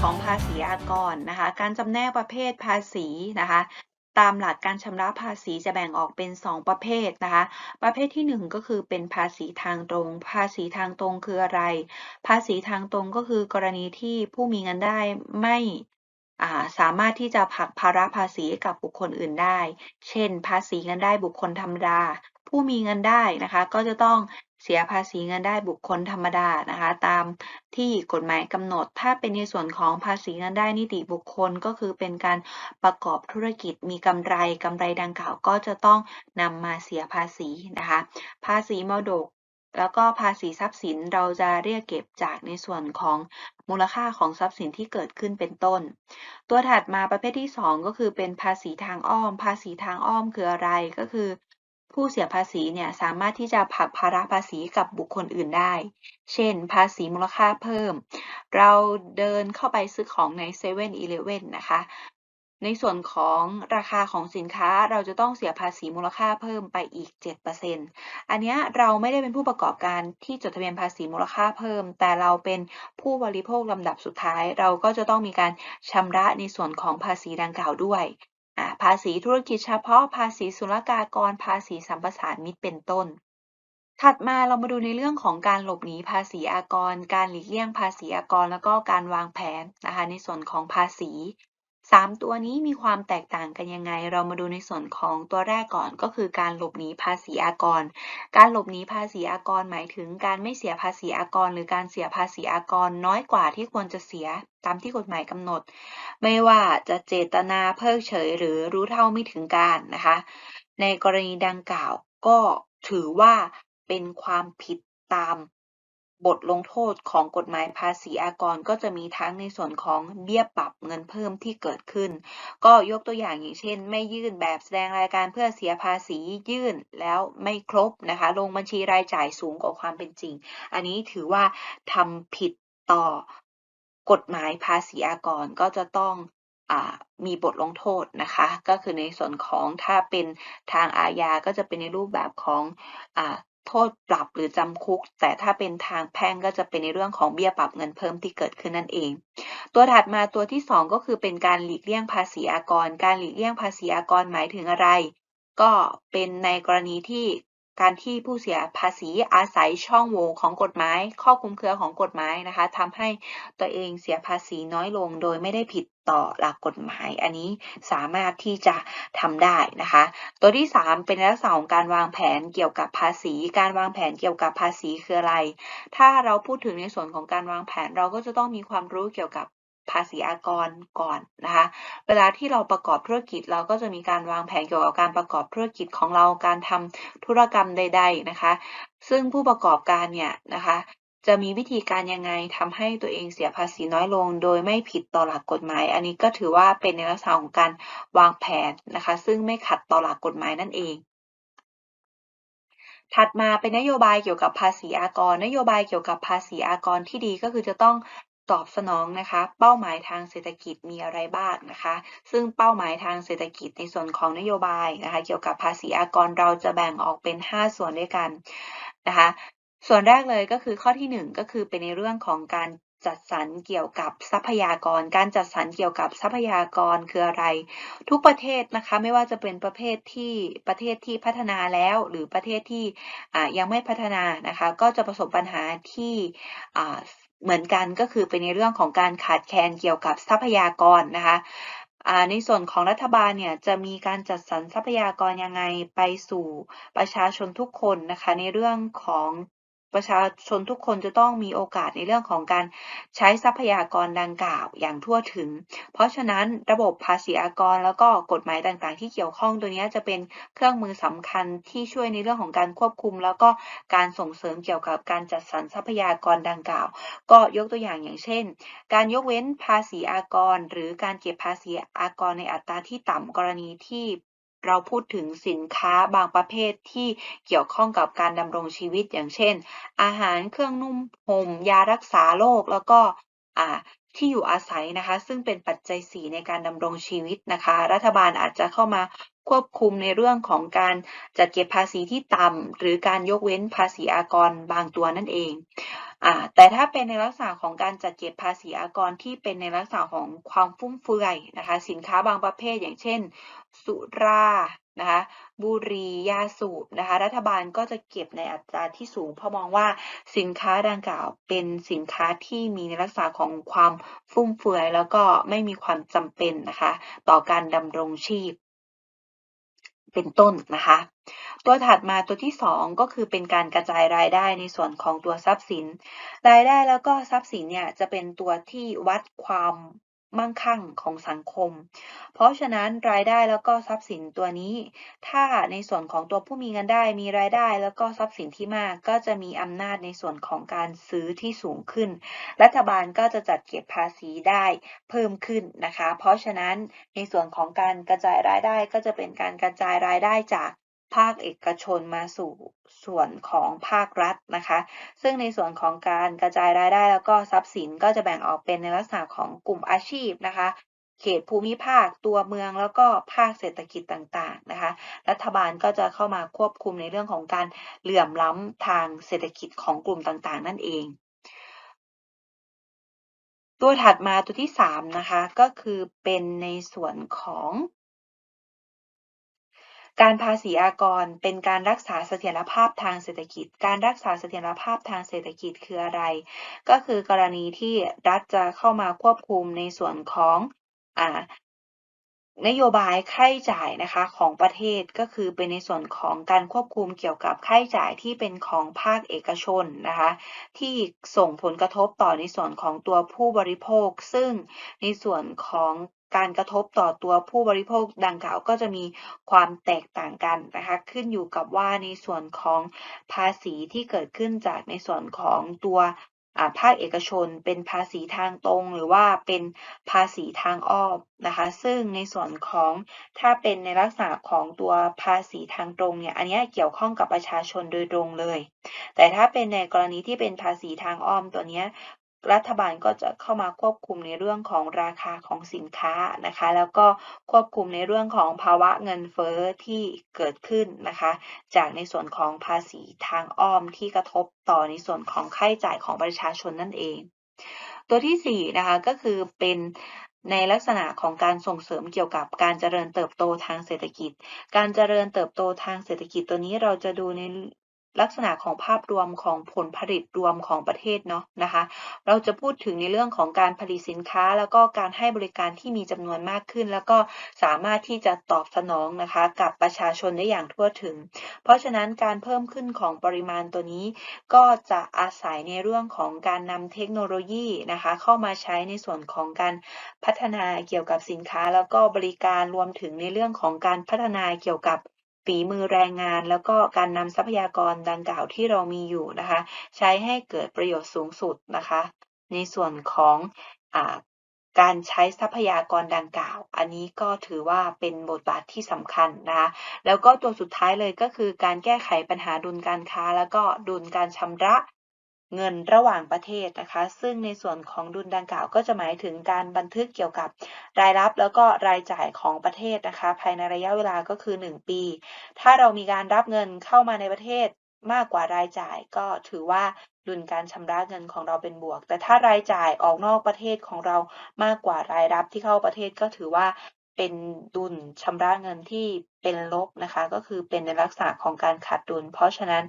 ของภาษีอากรนะคะ การจำแนกประเภทภาษีนะคะ ตามหลักการชำระภาษีจะแบ่งออกเป็น 2 ประเภทนะคะ ประเภทที่ 1 ก็คือเป็นภาษีทางตรง ภาษีทางตรงคืออะไร ภาษีทางตรงก็คือกรณีที่ผู้มีเงินได้ไม่าสามารถที่จะผลักภาระภาษีกับบุคคลอื่นได้ เช่น ภาษีเงินได้บุคคลธรรมดา ผู้มีเงินได้นะคะ ก็จะต้อง เสียภาษีเงินได้บุคคลธรรมดานะคะ ตามที่กฎหมายกำหนด ถ้าเป็นในส่วนของภาษีเงินได้นิติบุคคลก็คือเป็นการประกอบธุรกิจมีกำไรกำไรดังกล่าวก็จะต้องนำมาเสียภาษีนะคะ ภาษีมรดกแล้วก็ภาษีทรัพย์สินเราจะเรียกเก็บจากในส่วนของมูลค่าของทรัพย์สินที่เกิดขึ้นเป็นต้น ตัวถัดมาประเภทที่ 2 ก็คือเป็นภาษีทางอ้อม ภาษีทางอ้อมคืออะไรก็คือ ผู้เสียภาษีเนี่ยสามารถที่จะผลักภาระภาษีกับบุคคลอื่นได้ เช่น ภาษีมูลค่าเพิ่ม เราเดินเข้าไปซื้อของใน7 e เ e ่ e อนะคะ ในส่วนของราคาของสินค้าเราจะต้องเสียภาษีมูลค่าเพิ่มไปอีก 7%อันนี้เราไม่ได้เป็นผู้ประกอบการที่จดทะเบียนภาษีมูลค่าเพิ่ม แต่เราเป็นผู้บริโภคลำดับสุดท้าย เราก็จะต้องมีการชำระในส่วนของภาษีดังกล่าวด้วย ภาษีธุรกิจเฉพาะ ภาษีศุลกากร ภาษีสัมปทานมิตรเป็นต้น ถัดมาเรามาดูในเรื่องของการหลบหนีภาษีอากร การหลีกเลี่ยงภาษีอากร แล้วก็การวางแผนนะคะในส่วนของภาษี สามตัวนี้มีความแตกต่างกันยังไง เรามาดูในส่วนของตัวแรกก่อนก็คือการหลบหนีภาษีอากร การหลบหนีภาษีอากรหมายถึงการไม่เสียภาษีอากร หรือการเสียภาษีอากรน้อยกว่าที่ควรจะเสียตามที่กฎหมายกำหนด ไม่ว่าจะเจตนาเพิกเฉย หรือรู้เท่าไม่ถึงการนะคะ ในกรณีดังกล่าวก็ถือว่าเป็นความผิดตาม บทลงโทษของกฎหมายภาษีอากรก็จะมีทั้งในส่วนของเบี้ยปรับเงินเพิ่มที่เกิดขึ้น ก็ยกตัวอย่างอย่างเช่น ไม่ยื่นแบบแสดงรายการเพื่อเสียภาษียื่นแล้วไม่ครบนะคะลงบัญชีรายจ่ายสูงกว่าความเป็นจริง อันนี้ถือว่าทำผิดต่อกฎหมายภาษีอากรก็จะต้องมีบทลงโทษนะคะ ก็คือในส่วนของถ้าเป็นทางอาญาก็จะเป็นในรูปแบบของโทษปรับหรือจำคุก แต่ถ้าเป็นทางแพ่งก็จะเป็นในเรื่องของเบี้ยปรับเงินเพิ่มที่เกิดขึ้นนั่นเอง ตัวถัดมาตัวที่ 2 ก็คือเป็นการหลีกเลี่ยงภาษีอากร การหลีกเลี่ยงภาษีอากรหมายถึงอะไร ก็เป็นในกรณีที่ การที่ผู้เสียภาษีอาศัยช่องโหว่ของกฎหมาย ข้อคลุมเครือของกฎหมายนะคะทำให้ตัวเองเสียภาษีน้อยลงโดยไม่ได้ผิดต่อหลักกฎหมาย อันนี้สามารถที่จะทำได้นะคะ ตัวที่ 3 เป็นลักษณะของการวางแผนเกี่ยวกับภาษี การวางแผนเกี่ยวกับภาษีคืออะไร ถ้าเราพูดถึงในส่วนของการวางแผนเราก็จะต้องมีความรู้เกี่ยวกับ ภาษีอากรก่อนนะคะ เวลาที่เราประกอบธุรกิจเราก็จะมีการวางแผนเกี่ยวกับการประกอบธุรกิจของเราการทำธุรกรรมใด ๆนะคะ ซึ่งผู้ประกอบการเนี่ยนะคะจะมีวิธีการยังไงทำให้ตัวเองเสียภาษีน้อยลง โดยไม่ผิดต่อหลักกฎหมาย อันนี้ก็ถือว่าเป็นในลักษณะของการวางแผนนะคะ ซึ่งไม่ขัดต่อหลักกฎหมายนั่นเอง ถัดมาเป็นนโยบายเกี่ยวกับภาษีอากร นโยบายเกี่ยวกับภาษีอากรที่ดีก็คือจะต้อง ตอบสนองนะคะ เป้าหมายทางเศรษฐกิจมีอะไรบ้างนะคะ ซึ่งเป้าหมายทางเศรษฐกิจในส่วนของนโยบายนะคะ เกี่ยวกับภาษีอากรเราจะแบ่งออกเป็น 5 ส่วนด้วยกันนะคะ ส่วนแรกเลยก็คือข้อที่ 1 ก็คือเป็นในเรื่องของการจัดสรรเกี่ยวกับทรัพยากร การจัดสรรเกี่ยวกับทรัพยากรคืออะไร ทุกประเทศนะคะ ไม่ว่าจะเป็นประเภทที่ประเทศที่พัฒนาแล้ว หรือประเทศที่ยังไม่พัฒนานะคะ ก็จะประสบปัญหาที่ เหมือนกันก็คือเป็นในเรื่องของการขาดแคลนเกี่ยวกับทรัพยากรนะคะในส่วนของรัฐบาลเนี่ยจะมีการจัดสรรทรัพยากรยังไงไปสู่ประชาชนทุกคนนะคะในเรื่องของ ประชาชนทุกคนจะต้องมีโอกาสในเรื่องของการใช้ทรัพยากรดังกล่าวอย่างทั่วถึง เพราะฉะนั้นระบบภาษีอากร แล้วก็กฎหมายต่างๆ ที่เกี่ยวข้องตัวนี้จะเป็นเครื่องมือสำคัญที่ช่วยในเรื่องของการควบคุม แล้วก็การส่งเสริมเกี่ยวกับการจัดสรรทรัพยากรดังกล่าว ก็ยกตัวอย่างอย่างเช่น การยกเว้นภาษีอากร หรือการเก็บภาษีอากรในอัตราที่ต่ำกรณีที่ เราพูดถึงสินค้าบางประเภทที่เกี่ยวข้องกับการดำรงชีวิตอย่างเช่น อาหารเครื่องนุ่มห่มยารักษาโรคแล้วก็ที่อยู่อาศัยนะคะ ซึ่งเป็นปัจจัยสีในการดำรงชีวิตนะคะ รัฐบาลอาจจะเข้ามาควบคุมในเรื่องของการจัดเก็บภาษีที่ต่ำหรือการยกเว้นภาษีอากรบางตัวนั่นเอง แต่ถ้าเป็นในลักษณะของการจัดเก็บภาษีอากรที่เป็นในลักษณะของความฟุ่มเฟือยนะคะ สินค้าบางประเภทอย่างเช่น สุรานะคะบุหรี่ยาสูบนะคะ รัฐบาลก็จะเก็บในอัตราที่สูง เพราะมองว่าสินค้าดังกล่าวเป็นสินค้าที่มีในลักษณะของความฟุ่มเฟือย แล้วก็ไม่มีความจำเป็นนะคะ ต่อการดำรงชีพ เป็นต้นนะคะ ตัวถัดมาตัวที่ 2 ก็คือเป็นการกระจายรายได้ในส่วนของตัวทรัพย์สิน รายได้แล้วก็ทรัพย์สินเนี่ยจะเป็นตัวที่วัดความมั่งคั่งของสังคม เพราะฉะนั้นรายได้แล้วก็ทรัพย์สินตัวนี้ ถ้าในส่วนของตัวผู้มีเงินได้มีรายได้แล้วก็ทรัพย์สินที่มาก ก็จะมีอำนาจในส่วนของการซื้อที่สูงขึ้น รัฐบาลก็จะจัดเก็บภาษีได้เพิ่มขึ้นนะคะ เพราะฉะนั้นในส่วนของการกระจายรายได้ก็จะเป็นการกระจายรายได้จาก ภาคเอกชนมาสู่ส่วนของภาครัฐนะคะ ซึ่งในส่วนของการกระจายรายได้แล้วก็ทรัพย์สินก็จะแบ่งออกเป็นในลักษณะของกลุ่มอาชีพนะคะ เขตภูมิภาคตัวเมืองแล้วก็ภาคเศรษฐกิจต่างๆนะคะ รัฐบาลก็จะเข้ามาควบคุมในเรื่องของการเหลื่อมล้ำทางเศรษฐกิจของกลุ่มต่างๆ นั่นเองตัวถัดมาตัวที่3นะคะก็คือเป็นในส่วนของ การภาษีอากรเป็นการรักษาเสถียรภาพทางเศรษฐกิจ การรักษาเสถียรภาพทางเศรษฐกิจคืออะไร ก็คือกรณีที่รัฐจะเข้ามาควบคุมในส่วนของนโยบายค่าใช้จ่ายนะคะของประเทศก็คือเป็นในส่วนของการควบคุมเกี่ยวกับค่าใช้จ่ายที่เป็นของภาคเอกชนนะคะที่ส่งผลกระทบต่อในส่วนของตัวผู้บริโภค ซึ่งในส่วนของ การกระทบต่อตัวผู้บริโภคดังกล่าวก็จะมีความแตกต่างกันนะคะ ขึ้นอยู่กับว่าในส่วนของภาษีที่เกิดขึ้นจากในส่วนของตัวภาคเอกชนเป็นภาษีทางตรง หรือว่าเป็นภาษีทางอ้อมนะคะ ซึ่งในส่วนของถ้าเป็นในลักษณะของตัวภาษีทางตรงเนี่ยอันนี้เกี่ยวข้องกับประชาชนโดยตรงเลย แต่ถ้าเป็นในกรณีที่เป็นภาษีทางอ้อมตัวนี้ รัฐบาลก็จะเข้ามาควบคุมในเรื่องของราคาของสินค้านะคะ แล้วก็ควบคุมในเรื่องของภาวะเงินเฟ้อที่เกิดขึ้นนะคะ จากในส่วนของภาษีทางอ้อมที่กระทบต่อในส่วนของค่าใช้จ่ายของประชาชนนั่นเอง ตัวที่4นะคะก็คือเป็นในลักษณะของการส่งเสริมเกี่ยวกับการเจริญเติบโตทางเศรษฐกิจ การเจริญเติบโตทางเศรษฐกิจตัวนี้เราจะดูใน ลักษณะของภาพรวมของผลผลิตรวมของประเทศเนาะนะคะ เราจะพูดถึงในเรื่องของการผลิตสินค้า แล้วก็การให้บริการที่มีจำนวนมากขึ้น แล้วก็สามารถที่จะตอบสนองนะคะ กับประชาชนได้อย่างทั่วถึง เพราะฉะนั้นการเพิ่มขึ้นของปริมาณตัวนี้ ก็จะอาศัยในเรื่องของการนำเทคโนโลยีนะคะ เข้ามาใช้ในส่วนของการพัฒนาเกี่ยวกับสินค้า แล้วก็บริการรวมถึงในเรื่องของการพัฒนาเกี่ยวกับ ฝีมือแรงงาน แล้วก็การนำทรัพยากรดังกล่าวที่เรามีอยู่นะคะ ใช้ให้เกิดประโยชน์สูงสุดนะคะ ในส่วนของอการใช้ทรัพยากรดังกล่าว อันนี้ก็ถือว่าเป็นบทบาทที่สำคัญนะคะ แล้วก็ตัวสุดท้ายเลยก็คือการแก้ไขปัญหาดุลการค้า แล้วก็ดุลการชำระ เงินระหว่างประเทศนะคะ ซึ่งในส่วนของดุลดังกล่าวก็จะหมายถึงการบันทึกเกี่ยวกับรายรับแล้วก็รายจ่ายของประเทศนะคะ ภายในระยะเวลาก็คือ 1 ปี ถ้าเรามีการรับเงินเข้ามาในประเทศมากกว่ารายจ่ายก็ถือว่าดุลการชำระเงินของเราเป็นบวก แต่ถ้ารายจ่ายออกนอกประเทศของเรามากกว่ารายรับที่เข้าประเทศก็ถือว่า เป็นดุลชำระเงินที่เป็นลบนะคะ ก็คือเป็นในลักษณะของการขาดดุล เพราะฉะนั้น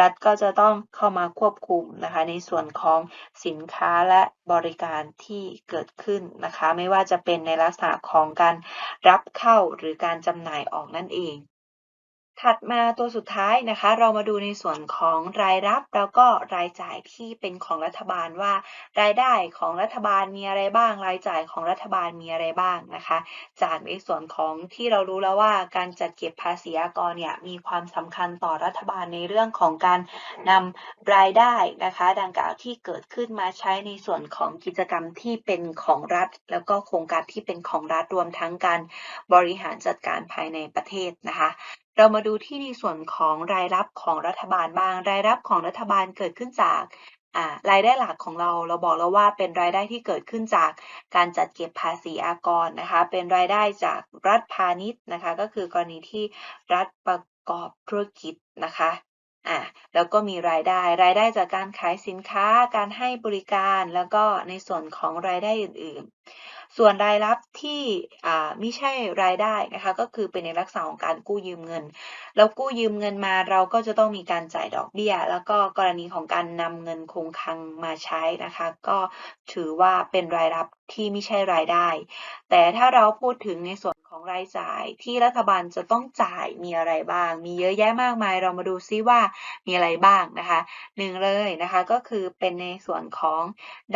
รัฐก็จะต้องเข้ามาควบคุมนะคะ ในส่วนของสินค้าและบริการที่เกิดขึ้นนะคะ ไม่ว่าจะเป็นในลักษณะของการรับเข้าหรือการจำหน่ายออกนั่นเอง ถัดมาตัวสุดท้ายนะคะ เรามาดูในส่วนของรายรับแล้วก็รายจ่ายที่เป็นของรัฐบาลว่า รายได้ของรัฐบาลมีอะไรบ้าง รายจ่ายของรัฐบาลมีอะไรบ้างนะคะ จากในส่วนของที่เรารู้แล้วว่าการจัดเก็บภาษีอากรเนี่ยมีความสำคัญต่อรัฐบาลในเรื่องของการนำรายได้นะคะ ดังกล่าวที่เกิดขึ้นมาใช้ในส่วนของกิจกรรมที่เป็นของรัฐ แล้วก็โครงการที่เป็นของรัฐรวมทั้งการบริหารจัดการภายในประเทศนะคะ เรามาดูที่ในส่วนของรายรับของรัฐบาลบ้าง รายรับของรัฐบาลเกิดขึ้นจากรายได้หลักของเราเราบอกแล้วว่าเป็นรายได้ที่เกิดขึ้นจากการจัดเก็บภาษีอากรนะคะ เป็นรายได้จากรัฐพาณิชย์นะคะ ก็คือกรณีที่รัฐประกอบธุรกิจนะคะอะแล้วก็มีรายได้ รายได้จากการขายสินค้า การให้บริการ แล้วก็ในส่วนของรายได้อื่น ๆ ส่วนรายรับที่ไม่ใช่รายได้นะคะ ก็คือเป็นในลักษณะของการกู้ยืมเงิน เรากู้ยืมเงินมาเราก็จะต้องมีการจ่ายดอกเบี้ย แล้วก็กรณีของการนำเงินคงคลังมาใช้นะคะ ก็ถือว่าเป็นรายรับที่ไม่ใช่รายได้ แต่ถ้าเราพูดถึงในส่วน ของรายจ่ายที่รัฐบาลจะต้องจ่ายมีอะไรบ้าง มีเยอะแยะมากมาย เรามาดูซิว่ามีอะไรบ้างนะคะหนึ่งเลยนะคะก็คือเป็นในส่วนของ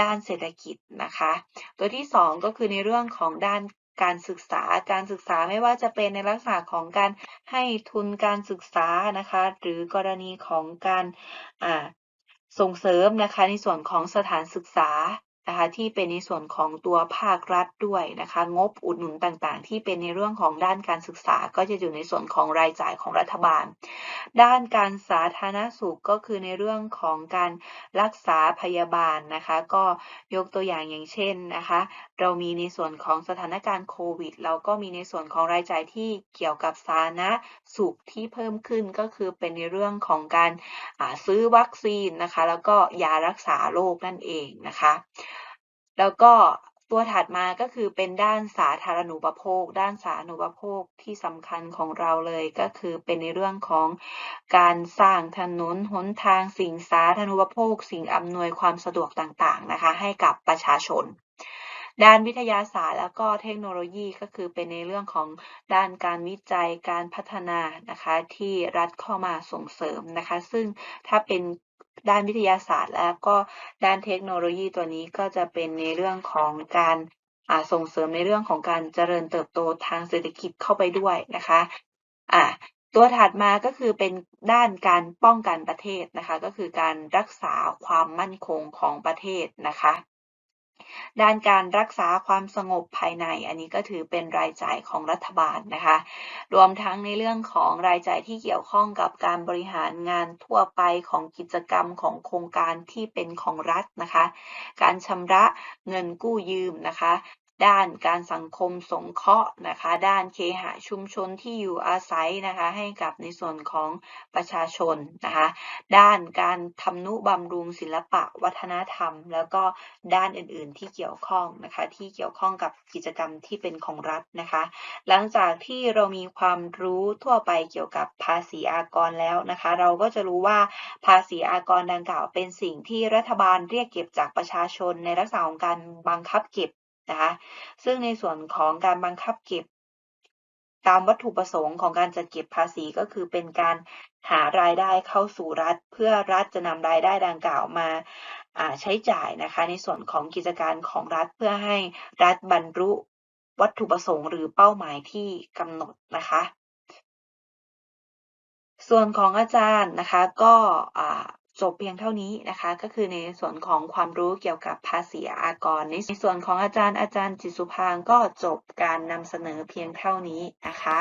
ด้านเศรษฐกิจนะคะ ตัวที่สองก็คือในเรื่องของด้านการศึกษา การศึกษาไม่ว่าจะเป็นในลักษณะของการให้ทุนการศึกษานะคะ หรือกรณีของการส่งเสริมนะคะในส่วนของสถานศึกษา นะคะที่เป็นในส่วนของตัวภาครัฐด้วยนะคะงบอุดหนุนต่างๆ ที่เป็นในเรื่องของด้านการศึกษาก็จะอยู่ในส่วนของรายจ่ายของรัฐบาล ด้านการสาธารณสุขก็คือในเรื่องของการรักษาพยาบาลนะคะ ก็ยกตัวอย่างอย่างเช่นนะคะ เรามีในส่วนของสถานการณ์โควิด เราก็มีในส่วนของรายจ่ายที่เกี่ยวกับสาธารณสุขที่เพิ่มขึ้นก็คือเป็นในเรื่องของการซื้อวัคซีนนะคะ แล้วก็ยารักษาโรคนั่นเองนะคะ แล้วก็ตัวถัดมาก็คือเป็นด้านสาธารณูปโภค ด้านสาธารณูปโภคที่สำคัญของเราเลยก็คือเป็นในเรื่องของการสร้างถนนหนทางสิ่งสาธารณูปโภค สิ่งอำนวยความสะดวกต่างๆนะคะ ให้กับประชาชน ด้านวิทยาศาสตร์แล้วก็เทคโนโลยีก็คือเป็นในเรื่องของด้านการวิจัยการพัฒนานะคะที่รัฐเข้ามาส่งเสริมนะคะ ซึ่งถ้าเป็น ด้านวิทยาศาสตร์ แล้วก็ด้านเทคโนโลยีตัวนี้ก็จะเป็นในเรื่องของการส่งเสริมในเรื่องของการเจริญเติบโตทางเศรษฐกิจเข้าไปด้วยนะคะอ่าตัวถัดมาก็คือเป็นด้านการป้องกันประเทศนะคะ ก็คือการรักษาความมั่นคงของประเทศนะคะ ด้านการรักษาความสงบภายใน อันนี้ก็ถือเป็นรายจ่ายของรัฐบาลนะคะ รวมทั้งในเรื่องของรายจ่ายที่เกี่ยวข้องกับการบริหารงานทั่วไปของกิจกรรมของโครงการที่เป็นของรัฐนะคะ การชำระเงินกู้ยืมนะคะ ด้านการสังคมสงเคราะห์นะคะ ด้านเคหะชุมชนที่อยู่อาศัยนะคะ ให้กับในส่วนของประชาชนนะคะ ด้านการทำนุบำรุงศิลปะวัฒนธรรม แล้วก็ด้านอื่นๆที่เกี่ยวข้องนะคะ ที่เกี่ยวข้องกับกิจกรรมที่เป็นของรัฐนะคะ หลังจากที่เรามีความรู้ทั่วไปเกี่ยวกับภาษีอากรแล้วนะคะ เราก็จะรู้ว่าภาษีอากรดังกล่าวเป็นสิ่งที่รัฐบาลเรียกเก็บจากประชาชนในลักษณะของการบังคับเก็บ นะคะซึ่งในส่วนของการบังคับเก็บ ตามวัตถุประสงค์ของการจัดเก็บภาษีก็คือเป็นการหารายได้เข้าสู่รัฐ เพื่อรัฐจะนำรายได้ดังกล่าวมาใช้จ่ายนะคะ ในส่วนของกิจการของรัฐเพื่อให้รัฐบรรลุวัตถุประสงค์หรือเป้าหมายที่กำหนดนะคะ ส่วนของอาจารย์นะคะก็ จบเพียงเท่านี้นะคะ ก็คือในส่วนของความรู้เกี่ยวกับภาษีอากร ในส่วนของอาจารย์อาจารย์จิตสุพางก็จบการนำเสนอเพียงเท่านี้นะคะ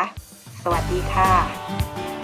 สวัสดีค่ะ